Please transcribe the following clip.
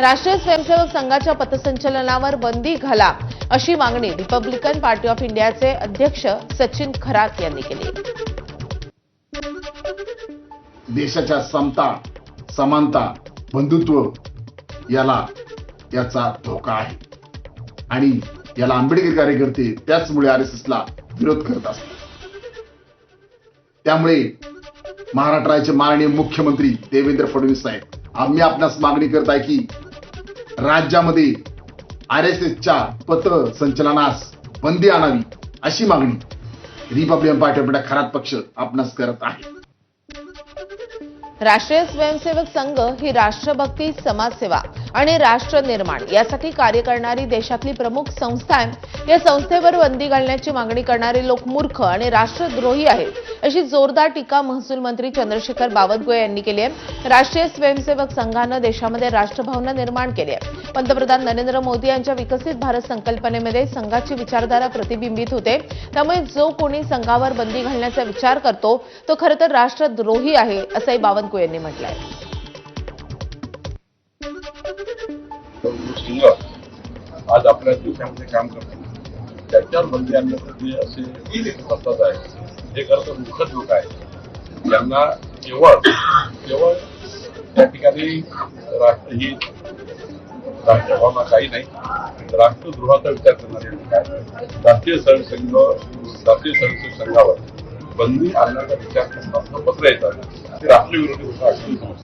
राष्ट्रीय स्वयंसेवक संघाच्या पथसंचलनावर बंदी घाला अशी मागणी रिपब्लिकन पार्टी ऑफ इंडियाचे अध्यक्ष सचिन खरात यांनी केली. देशाच्या समता समानता बंधुत्व याला याचा धोका आहे. आणि याला आंबेडकर कार्यकर्ते त्याचमुळे आर एस एसला विरोध करत असतात. त्यामुळे महाराष्ट्राचे माननीय मुख्यमंत्री देवेंद्र फडणवीस साहेब आम्ही आपणास मागणी करत आहे की राज्यामध्ये आर एस एसच्या पत्र संचलनास बंदी आणावी अशी मागणी रिपब्लिकन पार्टी ऑफ खरात पक्ष आपणास करत आहे. राष्ट्रीय स्वयंसेवक संघ ही राष्ट्रभक्ती समाजसेवा आणि राष्ट्र निर्माण यासाठी कार्य करणारी देशातली प्रमुख संस्था आहे. या संस्थेवर बंदी घालण्याची मागणी करणारे लोक मूर्ख आणि राष्ट्रद्रोही आहेत. अशी जोरदार टीका महसूल मंत्री चंद्रशेखर बावनकुळे यांनी केली आहे. राष्ट्रीय स्वयंसेवक संघानं देशामध्ये राष्ट्रभावना निर्माण केली आहे. पंतप्रधान नरेंद्र मोदी यांच्या विकसित भारत संकल्पनेमध्ये संघाची विचारधारा प्रतिबिंबित होते. त्यामुळे जो कोणी संघावर बंदी घालण्याचा विचार करतो तो खरं तर राष्ट्रद्रोही आहे असंही बावनकुळे यांनी म्हटलं आहे आज आपल्या देशामध्ये काम करतो. त्याच्यावर बंदी आणण्यासाठी असे आहे हे खरं तर मुखद लोक आहे ज्यांना केवळ केवळ त्या ठिकाणी राष्ट्रहित राष्ट्रभावना काही नाही राष्ट्रद्रोहाचा विचार करणारे लोक आहेत. राष्ट्रीय स्वयंसंघ राष्ट्रीय स्वयंसेवक संघावर बंदी आणण्याचा विचार करण्याचं पत्र येतात ते राष्ट्रविरोधी होतं असं